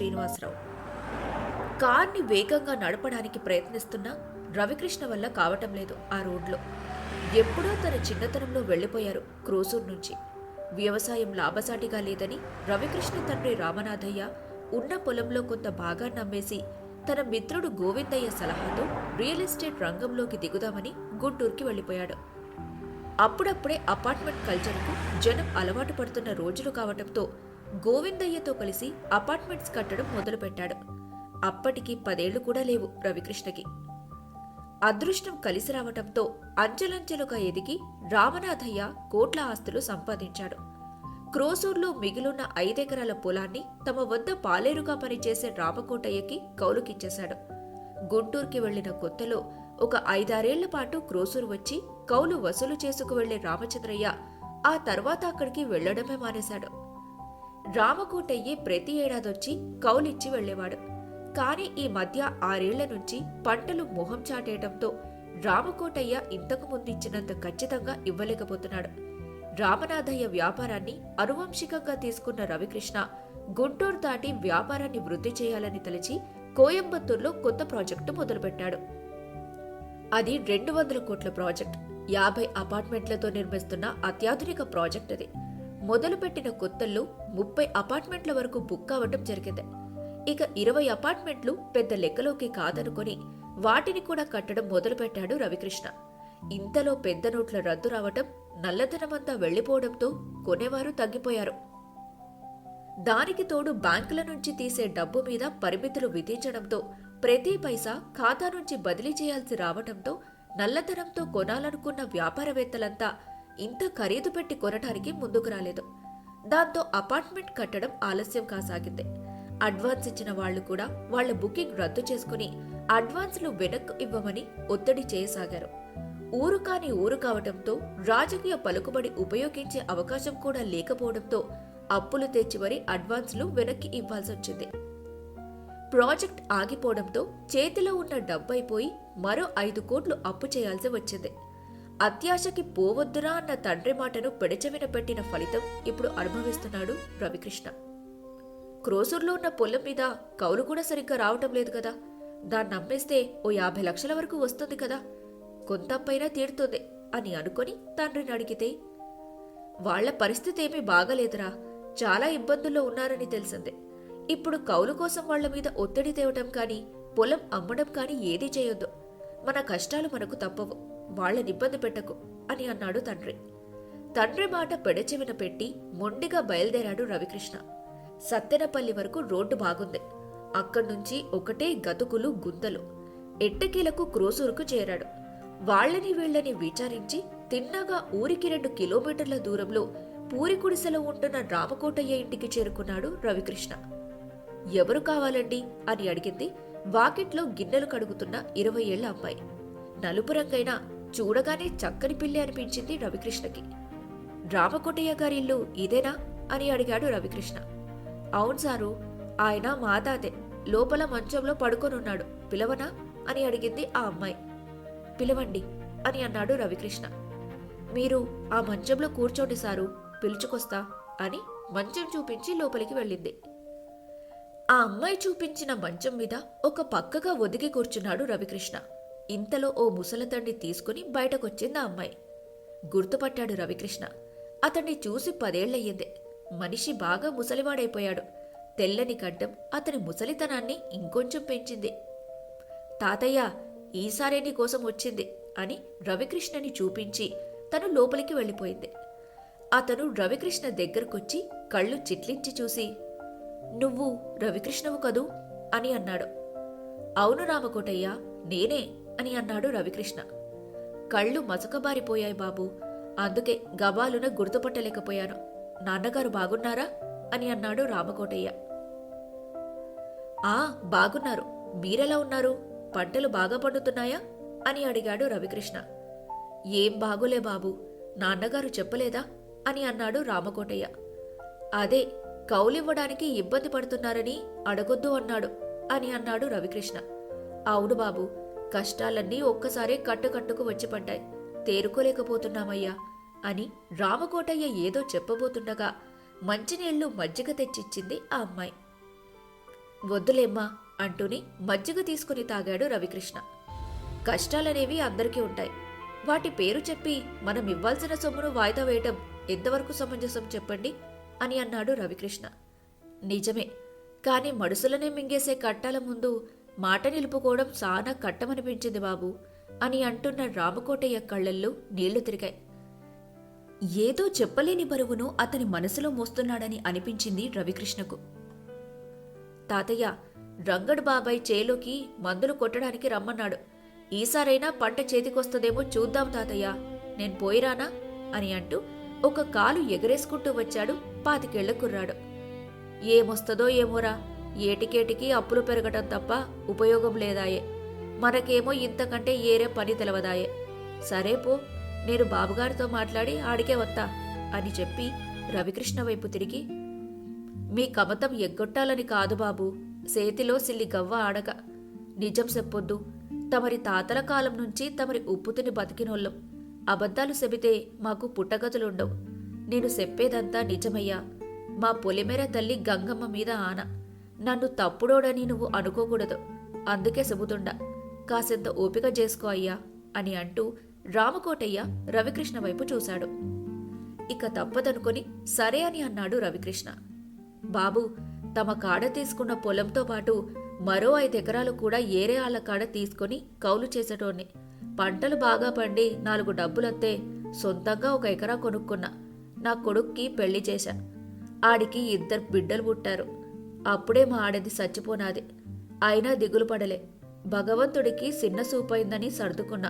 శ్రీనివాసరావు. కార్ని వేగంగా నడపడానికి ప్రయత్నిస్తున్న రవికృష్ణ వల్ల కావటం లేదు ఆ రోడ్లో. ఎప్పుడో తన చిన్నతనంలో వెళ్ళిపోయారు క్రోసూర్ నుంచి. వ్యవసాయం లాభసాటిగా లేదని రవికృష్ణ తండ్రి రామనాథయ్య ఉన్న పొలంలో కొంత భాగాన్ని అమ్మేసి తన మిత్రుడు గోవిందయ్య సలహాతో రియల్ ఎస్టేట్ రంగంలోకి దిగుదామని గుంటూరుకి వెళ్ళిపోయాడు. అప్పుడప్పుడే అపార్ట్మెంట్ కల్చర్కు జనం అలవాటు పడుతున్న రోజులు కావటంతో గోవిందయ్యతో కలిసి అపార్ట్మెంట్స్ కట్టడం మొదలుపెట్టాడు. అప్పటికి పదేళ్ళు కూడా లేవు రవికృష్ణకి. అదృష్టం కలిసి రావటంతో అంచెలంచెలుగా ఎదిగి రామనాథయ్య కోట్ల ఆస్తులు సంపాదించాడు. క్రోసూర్లో మిగిలున్న ఐదెకరాల పొలాన్ని తమ వద్ద పాలేరుగా పనిచేసే రామకోటయ్యకి కౌలుకిచ్చేశాడు. గుంటూరుకి వెళ్ళిన కొత్తలో ఒక ఐదారేళ్ళ పాటు క్రోసూరు వచ్చి కౌలు వసూలు చేసుకు వెళ్ళే రామచంద్రయ్య ఆ తర్వాత అక్కడికి వెళ్ళడమే మానేశాడు. రామకోటయ్యే ప్రతి ఏడాదొచ్చి కౌలిచ్చి వెళ్ళేవాడు కాని ఈ మధ్య ఆరేళ్ళ నుంచి పంటలు మొహం చాటేయటంతో రామకోటయ్య ఇంతకు ముందిచ్చినంత ఖచ్చితంగా ఇవ్వలేకపోతున్నాడు. రామనాథయ్య వ్యాపారాన్ని అనువంశికంగా తీసుకున్న రవికృష్ణ గుంటూరు దాటి వ్యాపారాన్ని వృద్ధి చేయాలని తలచి కోయంబత్తూరులో కొత్త ప్రాజెక్టు మొదలుపెట్టాడు. అది రెండు వందల కోట్ల ప్రాజెక్ట్. యాభై అపార్ట్మెంట్లతో నిర్మిస్తున్న అత్యాధునిక ప్రాజెక్ట్ అది. మొదలుపెట్టిన కొత్తల్లో ముప్పై అపార్ట్మెంట్ల వరకు బుక్ అవ్వటం జరిగింది. ఇక ఇరవై అపార్ట్మెంట్లు పెద్ద లెక్కలోకి కాదనుకొని వాటిని కూడా కట్టడం మొదలుపెట్టాడు రవికృష్ణ. ఇంతలో పెద్ద నోట్ల రద్దు రావటం నల్లధనమంతా వెళ్ళిపోవడంతో కొనేవారు తగ్గిపోయారు. దానికి తోడు బ్యాంకుల నుంచి తీసే డబ్బు మీద పరిమితులు విధించడంతో ప్రతి పైసా ఖాతా నుంచి బదిలీ చేయాల్సి రావటంతో నల్లధనంతో కొనాలనుకున్న వ్యాపారవేత్తలంతా ఇంత ఖరీదు పెట్టి కొనటానికి ముందుకు రాలేదు. దాంతో అపార్ట్మెంట్ కట్టడం ఆలస్యం కాసాగింది. అడ్వాన్స్ ఇచ్చిన వాళ్ళు కూడా వాళ్ళ బుకింగ్ రద్దు చేసుకుని అడ్వాన్స్లు వెనక్కు ఇవ్వమని ఒత్తిడి చేయసాగారు. ఊరు కాని ఊరు కావటంతో రాజకీయ పలుకుబడి ఉపయోగించే అవకాశం కూడా లేకపోవడంతో అప్పులు తెచ్చి మరీ అడ్వాన్స్లు వెనక్కి ఇవ్వాల్సి వచ్చింది ప్రాజెక్ట్ ఆగిపోవడంతో చేతిలో ఉన్న డబ్బైపోయి మరో ఐదు కోట్లు అప్పు చేయాల్సి వచ్చింది. అత్యాశకి పోవద్దురా అన్న తండ్రి మాటను పెడచెవిన పెట్టిన ఫలితం ఇప్పుడు అనుభవిస్తున్నాడు రవికృష్ణ. క్రోసూర్లో ఉన్న పొలం మీద కౌలు కూడా సరిగ్గా రావటం లేదు కదా. దాన్ని నమ్మేస్తే ఓ యాభై లక్షల వరకు వస్తుంది కదా. కొంతపైనా తీరుతుంది అని అనుకొని తండ్రిని అడిగితే వాళ్ళ పరిస్థితి ఏమీ బాగలేదురా. చాలా ఇబ్బందుల్లో ఉన్నారని తెలిసిందే. ఇప్పుడు కౌలు కోసం వాళ్ళ మీద ఒత్తిడి తేవటం కానీ పొలం అమ్మడం కానీ ఏదీ చేయొద్దు. మన కష్టాలు మనకు తప్పవు. వాళ్ళని ఇబ్బంది పెట్టకు అని అన్నాడు తండ్రి. తండ్రి మాట పెడచెవిన పెట్టి మొండిగా బయలుదేరాడు రవికృష్ణ. సత్తెనపల్లి వరకు రోడ్డు బాగుంది. అక్కడ్నుంచి ఒకటే గతుకులు గుంతలు. ఎట్టకీలకు క్రోసూరుకు చేరాడు. వాళ్ళని వీళ్ళని విచారించి తిన్నగా ఊరికి రెండు కిలోమీటర్ల దూరంలో పూరి గుడిసెలో ఉంటున్న రామకోటయ్య ఇంటికి చేరుకున్నాడు రవికృష్ణ. ఎవరు కావాలండి? అని అడిగింది వాకిట్లో గిన్నెలు కడుగుతున్న ఇరవై ఏళ్ళ అమ్మాయి. నలుపు రంగైనా చూడగానే చక్కని పిల్లి అనిపించింది రవికృష్ణకి. రామకోటయ్య గారి ఇల్లు ఇదేనా? అని అడిగాడు రవికృష్ణ. అవును సారు ఆయన మాతాదే లోపల మంచంలో పడుకొనున్నాడు పిలవనా? అని అడిగింది ఆ అమ్మాయి. పిలవండి అని అన్నాడు రవికృష్ణ. మీరు ఆ మంచంలో కూర్చోండి సారు పిలుచుకొస్తా అని మంచం చూపించి లోపలికి వెళ్ళింది. ఆ అమ్మాయి చూపించిన మంచం మీద ఒక పక్కగా ఒదిగి కూర్చున్నాడు రవికృష్ణ. ఇంతలో ఓ ముసలతండి తీసుకుని బయటకొచ్చింది ఆ అమ్మాయి. గుర్తుపట్టాడు రవికృష్ణ. అతన్ని చూసి పదేళ్ళయ్యింది మనిషి బాగా ముసలివాడైపోయాడు. తెల్లని గడ్డం అతని ముసలితనాన్ని ఇంకొంచెం పెంచింది. తాతయ్య ఈసారే నీ కోసం వచ్చింది అని రవికృష్ణని చూపించి తను లోపలికి వెళ్ళిపోయింది. అతను రవికృష్ణ దగ్గరకొచ్చి కళ్ళు చిట్లించి చూసి నువ్వు రవికృష్ణవు కదూ? అని అన్నాడు. అవును రామకోటయ్య నేనే. అని అన్నాడు రవికృష్ణ. కళ్ళు మసకబారిపోయాయి బాబు. అందుకే గబాలున గుర్తుపట్టలేకపోయాను. నాన్నగారు బాగున్నారా? అని అన్నాడు రామకోటయ్య. ఆ బాగున్నారు. మీరెలా ఉన్నారు? పంటలు బాగా పండుతున్నాయా? అని అడిగాడు రవికృష్ణ. ఏం బాగులే బాబు. నాన్నగారు చెప్పలేదా? అని అన్నాడు రామకోటయ్య. అదే కౌలివ్వడానికి ఇబ్బంది పడుతున్నారని అడగొద్దు అన్నాడు అని అన్నాడు రవికృష్ణ. అవును బాబు. కష్టాలన్నీ ఒక్కసారే కట్టుకట్టుకు వచ్చి పడ్డాయి తేరుకోలేకపోతున్నామయ్యా అని రామకోటయ్య ఏదో చెప్పబోతుండగా మంచినీళ్ళు మజ్జిగ తెచ్చిచ్చింది ఆ అమ్మాయి. వద్దులేమ్మా అంటూనే మజ్జిగ తీసుకుని తాగాడు రవికృష్ణ. కష్టాలనేవి అందరికీ ఉంటాయి. వాటి పేరు చెప్పి మనం ఇవ్వాల్సిన సొమ్మును వాయిదా వేయటం ఎంతవరకు సమంజసం చెప్పండి అని అన్నాడు రవికృష్ణ. నిజమే కాని మడుసులనే మింగేసే కట్టాల ముందు మాట నిలుపుకోవడం చాలా కట్టమనిపించింది బాబు అని అంటున్న రామకోటయ్య కళ్ళల్లో నీళ్ళు తిరిగాయి. ఏదో చెప్పలేని బరువును అతని మనసులో మోస్తున్నాడని అనిపించింది రవికృష్ణకు. తాతయ్య రంగడు బాబాయ్ చేలోకి మందులు కొట్టడానికి రమ్మన్నాడు. ఈసారైనా పంట చేతికొస్తుందేమో చూద్దాం తాతయ్య నేను పోయిరానా అని అంటూ ఒక కాలు ఎగరేసుకుంటూ వచ్చాడు పాతికేళ్ళ కుర్రాడు. ఏమొస్తదో ఏమోరా ఏటికేటికి అప్పులు పెరగటం తప్ప ఉపయోగం లేదాయే. మనకేమో ఇంతకంటే ఏరే పని తెలవదాయే. సరే పో నేను బాబుగారితో మాట్లాడి ఆడికే వత్తా అని చెప్పి రవికృష్ణ వైపు తిరిగి మీ కమతం ఎగ్గొట్టాలని కాదు బాబు సేతిలో సిల్లి గవ్వ ఆడక. నిజం చెప్పొద్దు తమరి తాతల కాలం నుంచి తమరి ఉప్పుతిని బతికినోళ్ళం. అబద్ధాలు చెబితే మాకు పుట్టగతులుండవు. నేను చెప్పేదంతా నిజమయ్యా. మా పొలిమేర తల్లి గంగమ్మ మీద ఆన. నన్ను తప్పుడోడని నువ్వు అనుకోకూడదు. అందుకే చెబుతుండా కాసెంత ఓపిక చేసుకో అయ్యా అని అంటూ రామకోటయ్య రవికృష్ణ వైపు చూశాడు. ఇక తప్పదనుకొని సరే అని అన్నాడు రవికృష్ణ. బాబు తమ కాడ తీసుకున్న పొలంతో పాటు మరో ఐదు ఎకరాలు కూడా ఏరే ఆళ్ళ కాడ తీసుకొని కౌలు చేసేటోన్ని పంటలు బాగా పండి నాలుగు డబ్బులొత్తే సొంతంగా ఒక ఎకరా కొనుక్కున్నా. నా కొడుక్కి పెళ్ళి చేశా. ఆడికి ఇద్దరు బిడ్డలు పుట్టారు. అప్పుడే మా ఆడది చచ్చిపోనాది. అయినా దిగులు పడలే. భగవంతుడికి చిన్న సూపైందని సర్దుకున్నా.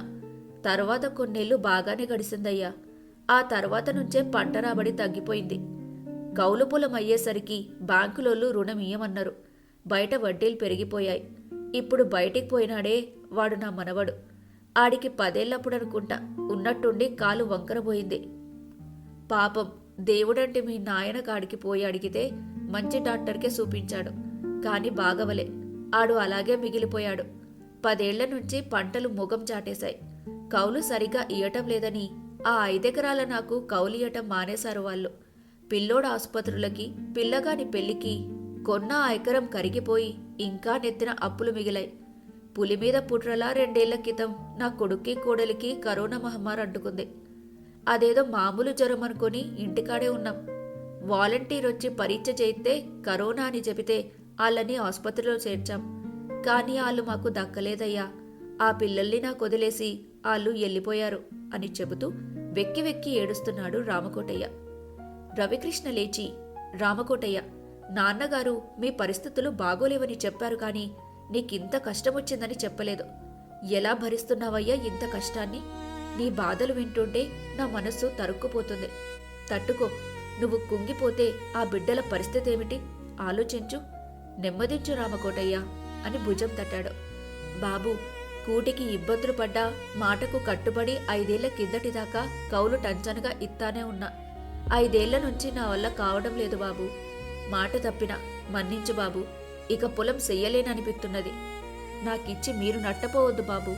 తర్వాత కొన్నేళ్ళు బాగానే గడిసిందయ్యా. ఆ తర్వాత నుంచే పంట రాబడి తగ్గిపోయింది. కౌలు పొలం అయ్యేసరికి బ్యాంకులోళ్ళు రుణం ఇయ్యమన్నారు. బయట వడ్డీలు పెరిగిపోయాయి. ఇప్పుడు బయటికి పోయినాడే వాడు నా మనవడు. ఆడికి పదేళ్ళప్పుడు అనుకుంటా ఉన్నట్టుండి కాలు వంకరబోయింది. పాపం దేవుడంటే మీ నాయన కాడికి పోయి అడిగితే మంచి డాక్టర్కే చూపించాడు కాని బాగవలే. ఆడు అలాగే మిగిలిపోయాడు. పదేళ్ళ నుంచి పంటలు ముఖం చాటేశాయి. కౌలు సరిగా ఇయ్యటం లేదని ఆ ఐదెకరాల నాకు కౌలియటం మానేశారు వాళ్ళు. పిల్లోడు ఆసుపత్రులకి పిల్లగాని పెళ్ళికి కొన్న ఆ ఎకరం కరిగిపోయి ఇంకా నెత్తిన అప్పులు మిగిలాయి. పులి మీద పుట్రలా రెండేళ్ళ క్రితం నా కొడుక్కి కోడలికి కరోనా మహమ్మారి అంటుకుంది. అదేదో మామూలు జ్వరం అనుకుని ఇంటికాడే ఉన్నాం. వాలంటీర్ వచ్చి పరీక్ష చేయితే కరోనా అని చెబితే వాళ్ళని ఆసుపత్రిలో చేర్చాం. కానీ వాళ్ళు మాకు దక్కలేదయ్యా. ఆ పిల్లల్ని నాకు వదిలేసి వాళ్ళు వెళ్ళిపోయారు అని చెబుతూ వెక్కి వెక్కి ఏడుస్తున్నాడు రామకోటయ్య. రవికృష్ణ లేచి రామకోటయ్య నాన్నగారు మీ పరిస్థితులు బాగోలేవని చెప్పారు కానీ నీకింత కష్టమొచ్చిందని చెప్పలేదు. ఎలా భరిస్తున్నావయ్యా ఇంత కష్టాన్ని? నీ బాధలు వింటుంటే నా మనస్సు తరుక్కుపోతుంది. తట్టుకో నువ్వు కుంగిపోతే ఆ బిడ్డల పరిస్థితి ఏమిటి ఆలోచించు. నెమ్మదించు రామకోటయ్య అని భుజం తట్టాడు. బాబు కూటికి ఇబ్బందులు పడ్డా మాటకు కట్టుబడి ఐదేళ్ళ కిందటిదాకా కౌలు టంచనగా ఇత్తానే ఉన్నా. ఐదేళ్ళ నుంచి నా వల్ల కావడం లేదు బాబు. మాట తప్పిన మన్నించు బాబు. ఇక పొలం చెయ్యలేననిపిస్తున్నది నాకిచ్చి మీరు నట్టపోవద్దు బాబు.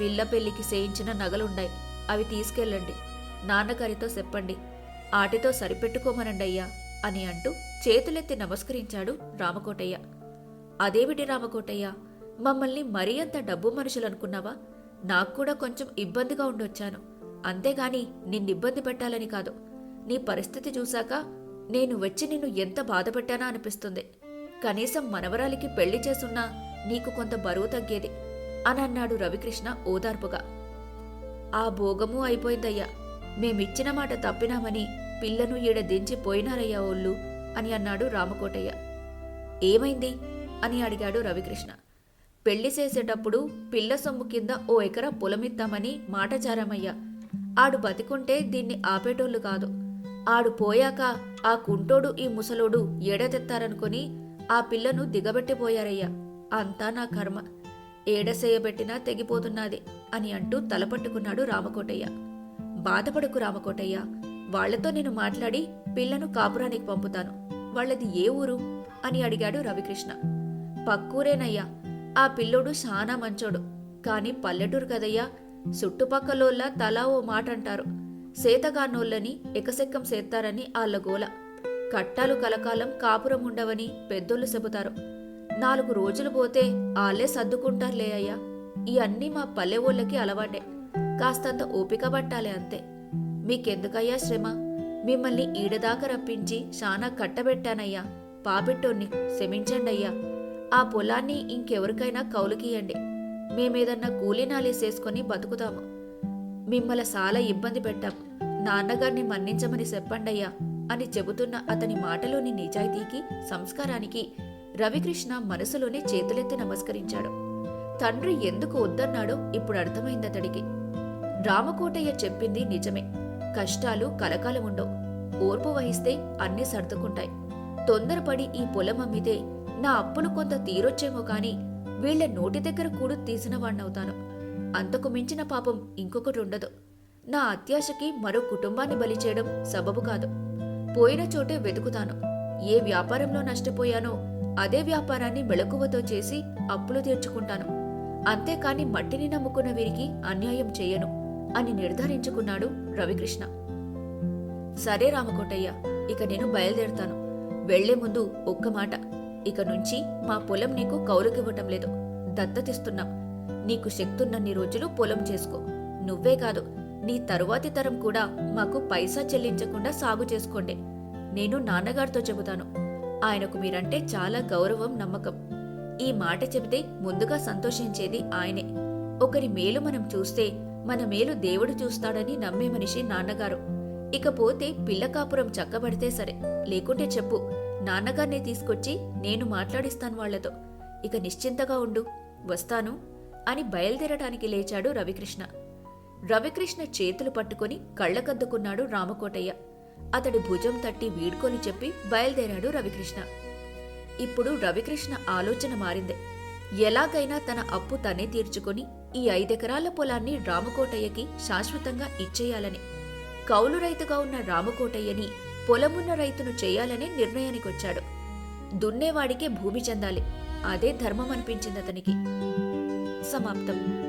పిల్ల పెళ్ళికి చేయించిన నగలుండాయి. అవి తీసుకెళ్ళండి. నాన్నగారితో చెప్పండి. ఆటితో సరిపెట్టుకోమనండయ్యా అని అంటూ చేతులెత్తి నమస్కరించాడు రామకోటయ్య. అదేమిటి రామకోటయ్య? మమ్మల్ని మరీ అంత డబ్బు మనుషులనుకున్నావా? నాకు కూడా కొంచెం ఇబ్బందిగా ఉండొచ్చాను. అంతేగాని నిన్నిబ్బంది పెట్టాలని కాదు. నీ పరిస్థితి చూశాక నేను వచ్చి నిన్ను ఎంత బాధపెట్టానా అనిపిస్తుంది. కనీసం మనవరాలికి పెళ్ళి చేసున్నా నీకు కొంత బరువు తగ్గేది అని అన్నాడు రవికృష్ణ ఓదార్పుగా. ఆ భోగము అయిపోయిందయ్యా. మేమిచ్చిన మాట తప్పినామని పిల్లను ఈడ దించి పోయినారయ్యా ఓళ్ళు అని అన్నాడు రామకోటయ్య. ఏమైంది? అని అడిగాడు రవికృష్ణ. పెళ్ళి చేసేటప్పుడు పిల్ల సొమ్ము కింద ఓ ఎకరా పొలమిద్దామని మాట చారామయ్యా ఆడు బతికుంటే దీన్ని ఆపేటోళ్ళు కాదు. ఆడు పోయాక ఆ కుంటోడు ఈ ముసలోడు ఏడతెత్తారనుకొని ఆ పిల్లను దిగబెట్టిపోయారయ్యా. అంతా నా కర్మ. ఏడసేయబెట్టినా తెగిపోతున్నది అని అంటూ తలపట్టుకున్నాడు రామకోటయ్య. బాధపడకు రామకోటయ్య. వాళ్ళతో నేను మాట్లాడి పిల్లను కాపురానికి పంపుతాను. వాళ్ళది ఏ ఊరు? అని అడిగాడు రవికృష్ణ. పక్కూరేనయ్యా. ఆ పిల్లోడు శానా మంచోడు. కాని పల్లెటూరు కదయ్యా. చుట్టుపక్కలోళ్ళ తలా ఓ మాట అంటారు సేతగానోళ్ళని ఎకసెక్కం సేత్తారని ఆళ్ళ గోల. కట్టాలు కలకాలం కాపురం ఉండవని పెద్దోళ్ళు చెబుతారు. నాలుగు రోజులు పోతే ఆళ్ళే సర్దుకుంటారులే అయ్యా. ఇవన్నీ మా పల్లెవాళ్ళకి అలవాటే. కాస్తంత ఓపిక పట్టాలి అంతే. మీకెందుకయ్యా శ్రమ? మిమ్మల్ని ఈడదాకా రప్పించి శానా కట్టబెట్టానయ్యా. పాపెట్టోన్ని క్షమించండి అయ్యా ఆ పొలాన్ని ఇంకెవరికైనా కౌలుకియండి మేమేదన్నా కూలీనాలేసేసుకొని బతుకుతాము. మిమ్మల్ని చాలా ఇబ్బంది పెట్టాం. నాన్నగారిని మన్నించమని చెప్పండయ్యా అని చెబుతున్న అతని మాటలోని నిజాయితీకి సంస్కారానికి రవికృష్ణ మనసులోనే చేతులెత్తి నమస్కరించాడు. తండ్రి ఎందుకు వద్దన్నాడో ఇప్పుడు అర్థమైంది అతడికి రామకోటయ్య చెప్పింది నిజమే. కష్టాలు కలకాలం ఉండవు. ఓర్పు వహిస్తే అన్నీ సర్దుకుంటాయి. తొందరపడి ఈ పొలం అమ్మితే నా అప్పులు కొంత తీరొచ్చేమో కాని వీళ్ళ నోటి దగ్గర కూడు తీసిన వాణ్ణవుతాను. అంతకు మించిన పాపం ఇంకొకటి ఉండదు. నా అత్యాశకి మరో కుటుంబాన్ని బలి చేయడం సబబు కాదు. పోయిన చోటే వెతుకుతాను. ఏ వ్యాపారంలో నష్టపోయానో అదే వ్యాపారాన్ని మెళకువతో చేసి అప్పులు తీర్చుకుంటాను. అంతేకాని మట్టిని నమ్ముకున్న వీరికి అన్యాయం చేయను. అని నిర్ధారించుకున్నాడు రవికృష్ణ. సరే రామకోటయ్య ఇక నేను బయలుదేరుతాను. వెళ్ళే ముందు ఒక్క మాట. ఇక నుంచి మా పొలం నీకు కౌలుకివ్వటం లేదు. దత్తతిస్తున్నాం. నీకు శక్తున్నన్ని రోజులు పొలం చేసుకో. నువ్వే కాదు నీ తరువాతి తరం కూడా మాకు పైసా చెల్లించకుండా సాగు చేసుకోండి. నేను నాన్నగారితో చెబుతాను. ఆయనకు మీరంటే చాలా గౌరవం నమ్మకం. ఈ మాట చెబితే ముందుగా సంతోషించేది ఆయనే. ఒకరి మేలు మనం చూస్తే మన మేలు దేవుడు చూస్తాడని నమ్మే మనిషి నాన్నగారు. ఇకపోతే పిల్ల కాపురం చక్కబడితే సరే లేకుంటే చెప్పు. నాన్నగారినే తీసుకొచ్చి నేను మాట్లాడిస్తాను వాళ్ళతో. ఇక నిశ్చింతగా ఉండు. వస్తాను అని బయలుదేరటానికి లేచాడు రవికృష్ణ. రవికృష్ణ చేతులు పట్టుకొని కళ్ళకద్దుకున్నాడు రామకోటయ్య. అతడి భుజం తట్టి వీడ్కొని చెప్పి బయలుదేరాడు రవికృష్ణ. ఇప్పుడు రవికృష్ణ ఆలోచన మారింది. ఎలాగైనా తన అప్పు తనే తీర్చుకొని ఈ ఐదెకరాల పొలాన్ని రామకోటయ్యకి శాశ్వతంగా ఇచ్చేయాలని కౌలు రైతుగా ఉన్న రామకోటయ్యని పొలమున్న రైతును చేయాలనే నిర్ణయానికొచ్చాడు. దున్నేవాడికే భూమి చెందాలి అదే ధర్మం అనిపించింది అతనికి సమాప్తం.